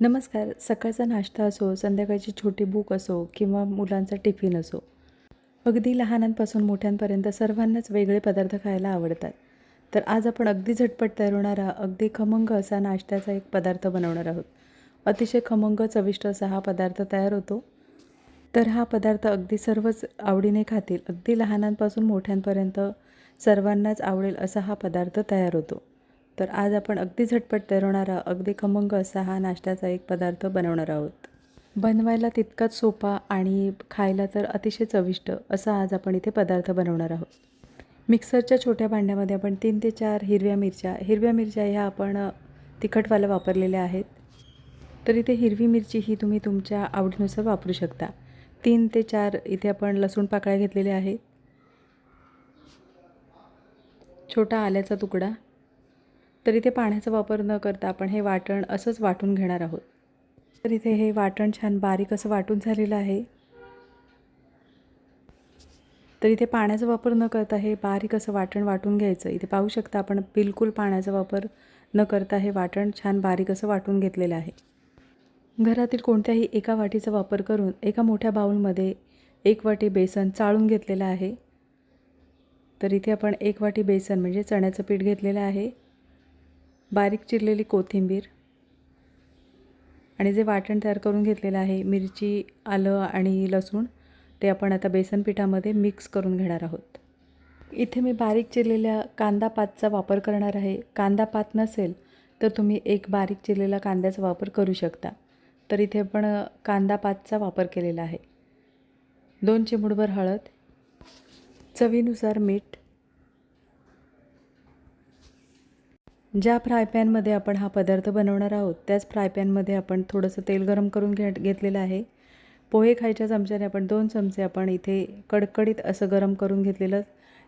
नमस्कार सकाळचा नाश्ता असो संध्याकाळची छोटी बुक असो किंवा मुलांचा टिफिन असो अगदी लहानांपासून मोठ्यांपर्यंत सर्वांनाच वेगळे पदार्थ खायला आवडतात. तर आज आपण अगदी झटपट तयार होणारा अगदी खमंग असा नाश्त्याचा एक पदार्थ बनवणार आहोत. अतिशय खमंग चविष्ट असा हा पदार्थ तयार होतो. तर हा पदार्थ अगदी सर्वच आवडीने खातील अगदी लहानांपासून मोठ्यांपर्यंत सर्वांनाच आवडेल असा हा पदार्थ तयार होतो. तर आज आपण अगदी झटपट तयार अगदी खमंग असा हा नाश्त्याचा एक पदार्थ बनवणार आहोत. बनवायला तितकाच सोपा आणि खायला तर अतिशय चविष्ट असा आज आपण इथे पदार्थ बनवणार आहोत. मिक्सरच्या छोट्या भांड्यामध्ये आपण तीन ते चार हिरव्या मिरच्या हिरव्या मिरच्या ह्या आपण तिखटवाल्या वापरलेल्या आहेत. तर इथे हिरवी मिरची ही तुम्ही तुमच्या आवडीनुसार वापरू शकता. तीन ते चार इथे आपण लसूण पाकळ्या घेतलेल्या आहेत. छोटा आल्याचा तुकडा तर इथे पाण्याचा वापर न करता आपण हे वाटण असंच वाटून घेणार आहोत. तर इथे हे वाटण छान बारीक असं वाटून झालेलं आहे. तर इथे पाण्याचा वापर न करता हे बारीक असं वाटण वाटून घ्यायचं. इथे पाहू शकता आपण बिलकुल पाण्याचा वापर न करता हे वाटण छान बारीक असं वाटून घेतलेलं आहे. घरातील कोणत्याही एका वाटीचा वापर करून एका मोठ्या बाऊलमध्ये एक वाटी बेसन चाळून घेतलेलं आहे. तर इथे आपण एक वाटी बेसन म्हणजे चण्याचं पीठ घेतलेलं आहे. बारीक चिरलेली कोथिंबीर आणि जे वाटण तयार करून घेतलेलं आहे मिरची आलं आणि लसूण ते आपण आता बेसन पिठामध्ये मिक्स करून घेणार आहोत. इथे मी बारीक चिरलेल्या कांदा पातचा वापर करणार आहे. कांदा पात नसेल तर तुम्ही एक बारीक चिरलेला कांद्याचा वापर करू शकता. तर इथे पण कांदा पातचा वापर केलेला आहे. दोन चिमुडभर हळद चवीनुसार मीठ ज्या फ्राय पॅनमध्ये आपण हा पदार्थ बनवणार आहोत त्याच फ्रायपॅनमध्ये आपण थोडंसं तेल गरम करून घे घेतलेलं आहे. पोहे खायच्या चमच्याने आपण दोन चमचे आपण इथे कडकडीत असं गरम करून घेतलेलं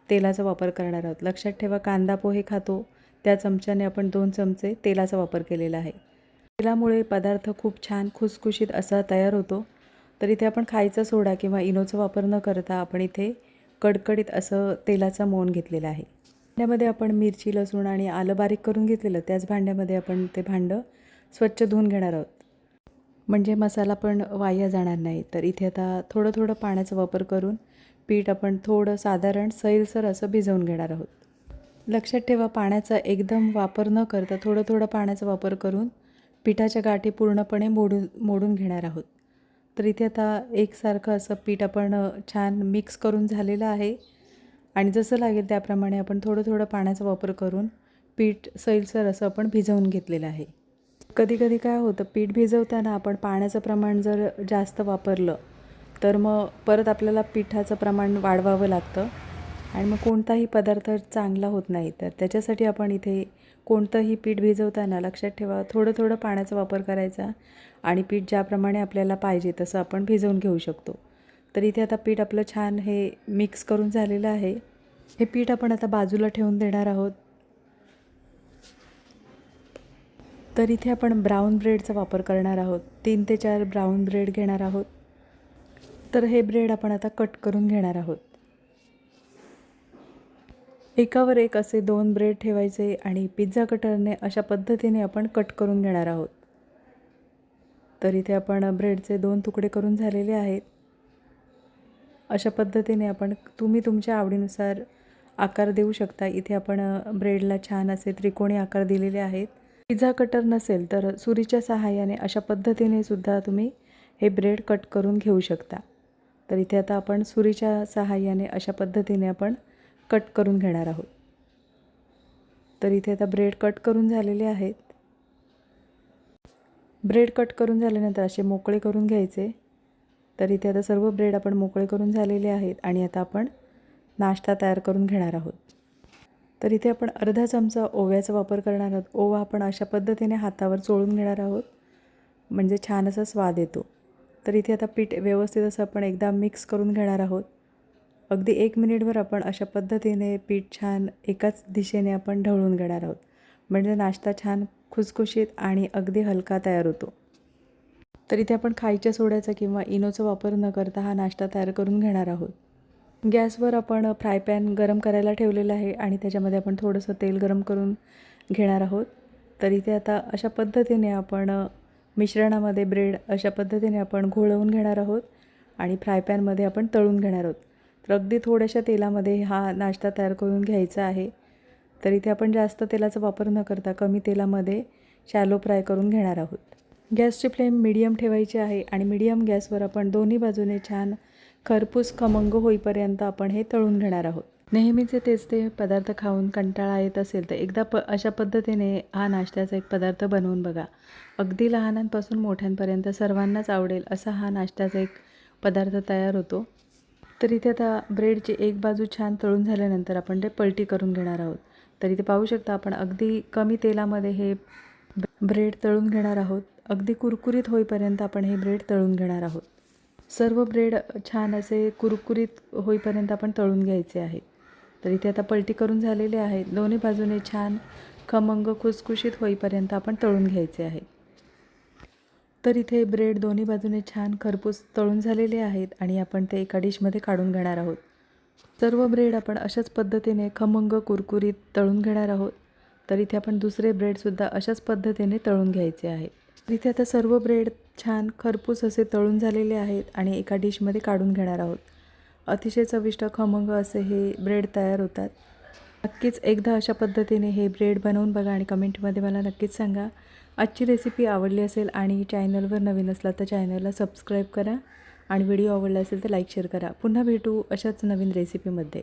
तेलाचा वापर करणार आहोत. लक्षात ठेवा कांदा पोहे खातो त्या चमच्याने आपण दोन चमचे तेलाचा वापर केलेला आहे. तेलामुळे पदार्थ खूप छान खुसखुशीत असा तयार होतो. तर इथे आपण खायचा सोडा किंवा इनोचा वापर न करता आपण इथे कडकडीत असं तेलाचा मोन घेतलेला आहे. भांड्यामध्ये आपण मिरची लसूण आणि आलं बारीक करून घेतलेलं त्याच भांड्यामध्ये आपण ते भांडं स्वच्छ धुवून घेणार आहोत. म्हणजे मसाला पण वाया जाणार नाही. तर इथे आता थोडं थोडं पाण्याचा वापर करून पीठ आपण थोडं साधारण सैलसर असं भिजवून घेणार आहोत. लक्षात ठेवा पाण्याचा एकदम वापर न करता थोडं थोडं पाण्याचा वापर करून पिठाच्या गाठी पूर्णपणे मोडून मोडून घेणार आहोत. तर इथे आता एकसारखं असं पीठ आपण छान मिक्स करून झालेलं आहे. आणि जसं लागेल त्याप्रमाणे आपण थोडं थोडं पाण्याचा वापर करून पीठ सैलसर असं आपण भिजवून घेतलेलं आहे. कधी कधी काय होतं पीठ भिजवताना आपण पाण्याचं प्रमाण जर जास्त वापरलं तर मग परत आपल्याला पिठाचं प्रमाण वाढवावं लागतं आणि मग कोणताही पदार्थ चांगला होत नाही. तर त्याच्यासाठी आपण इथे कोणतंही पीठ भिजवताना लक्षात ठेवा थोडं थोडं पाण्याचा वापर करायचा आणि पीठ ज्याप्रमाणे आपल्याला पाहिजे तसं आपण भिजवून घेऊ शकतो. तर इथे आता पीठ आपलं छान हे मिक्स करून झालेलं आहे. हे पीठ आपण आता बाजूला ठेवून देणार आहोत. तर इथे आपण ब्राऊन ब्रेडचा वापर करणार आहोत. तीन ते चार ब्राऊन ब्रेड घेणार आहोत. तर हे ब्रेड आपण आता कट करून घेणार आहोत. एकावर एक असे दोन ब्रेड ठेवायचे आणि पिझ्झा कटरने अशा पद्धतीने आपण कट करून घेणार आहोत. तर इथे आपण ब्रेडचे दोन तुकडे करून झालेले आहेत. अशा पद्धतीने आपण तुम्ही तुमच्या आवडीनुसार आकार देऊ शकता. इथे आपण ब्रेडला छान असे त्रिकोणी आकार दिलेले आहेत. पिझ्झा कटर नसेल तर सुरीच्या सहाय्याने अशा पद्धतीने सुद्धा तुम्ही हे ब्रेड कट करून घेऊ शकता. तर इथे आता आपण सुरीच्या सहाय्याने अशा पद्धतीने आपण कट करून घेणार आहोत. तर इथे आता ब्रेड कट करून झालेले आहेत. ब्रेड कट करून झाल्यानंतर असे मोकळे करून घ्यायचे. तर इथे आता सर्व ब्रेड आपण मोकळे करून झालेले आहेत आणि आता आपण नाश्ता तयार करून घेणार आहोत. तर इथे आपण अर्धा चमचा ओव्याचा वापर करणार आहोत. ओवा आपण अशा पद्धतीने हातावर चोळून घेणार आहोत. म्हणजे छान असा स्वाद येतो. तर इथे आता पीठ व्यवस्थित असं आपण एकदा मिक्स करून घेणार आहोत. अगदी एक मिनिटभर आपण अशा पद्धतीने पीठ छान एकाच दिशेने आपण ढवळून घेणार आहोत. म्हणजे नाश्ता छान खुसखुशीत आणि अगदी हलका तयार होतो. तर इथे आपण खायच्या सोड्याचा किंवा इनोचा वापर न करता हा नाश्ता तयार करून घेणार आहोत. गॅसवर आपण फ्राय पॅन गरम करायला ठेवलेला आहे आणि त्याच्यामध्ये आपण थोडंसं तेल गरम करून घेणार आहोत. तर इथे आता अशा पद्धतीने आपण मिश्रणामध्ये ब्रेड अशा पद्धतीने आपण घोळवून घेणार आहोत आणि फ्राय पॅनमध्ये आपण तळून घेणार आहोत. तर अगदी थोड्याशा तेलामध्ये हा नाश्ता तयार करून घ्यायचा आहे. तर इथे आपण जास्त तेलाचा वापर न करता कमी तेलामध्ये शॅलो फ्राय करून घेणार आहोत. गॅसची फ्लेम मिडियम ठेवायची आहे आणि मीडियम गॅसवर आपण दोन्ही बाजूने छान खरपूस खमंग होईपर्यंत आपण हे तळून घेणार आहोत. नेहमीचे तेच ते पदार्थ खाऊन कंटाळा येत असेल तर एकदा प अशा पद्धतीने हा नाश्त्याचा एक पदार्थ बनवून बघा. अगदी लहानांपासून मोठ्यांपर्यंत सर्वांनाच आवडेल असा हा नाश्त्याचा एक पदार्थ तयार होतो. तर इथे आता ब्रेडची एक बाजू छान तळून झाल्यानंतर आपण ते पलटी करून घेणार आहोत. तर इथे पाहू शकता आपण अगदी कमी तेलामध्ये हे ब्रेड तळून घेणार आहोत. अगदी कुरकुरीत होईपर्यंत आपण हे ब्रेड तळून घेणार आहोत. सर्व ब्रेड छान असे कुरकुरीत होईपर्यंत आपण तळून घ्यायचे आहेत. तर इथे आता पलटी करून झालेले आहेत दोन्ही बाजूने छान खमंग खुसखुशीत होईपर्यंत आपण तळून घ्यायचे आहे तर इथे ब्रेड दोन्ही बाजूने छान खरपूस तळून झालेले आहेत आणि आपण ते एका डिशमध्ये काढून घेणार आहोत. सर्व ब्रेड आपण अशाच पद्धतीने खमंग कुरकुरीत तळून घेणार आहोत. तर इथे आपण दुसरे ब्रेडसुद्धा अशाच पद्धतीने तळून घ्यायचे आहे इथे आता सर्व ब्रेड छान खरपूस असे तळून झालेले आहेत आणि एका डिशमध्ये काढून घेणार आहोत. अतिशय चविष्ट खमंग असे हे ब्रेड तयार होतात. नक्कीच एकदा अशा पद्धतीने हे ब्रेड बनवून बघा आणि कमेंटमध्ये मला नक्कीच सांगा. आजची रेसिपी आवडली असेल आणि चॅनलवर नवीन असला तर चॅनलला सबस्क्राईब करा आणि व्हिडिओ आवडला असेल तर लाईक शेअर करा. पुन्हा भेटू अशाच नवीन रेसिपीमध्ये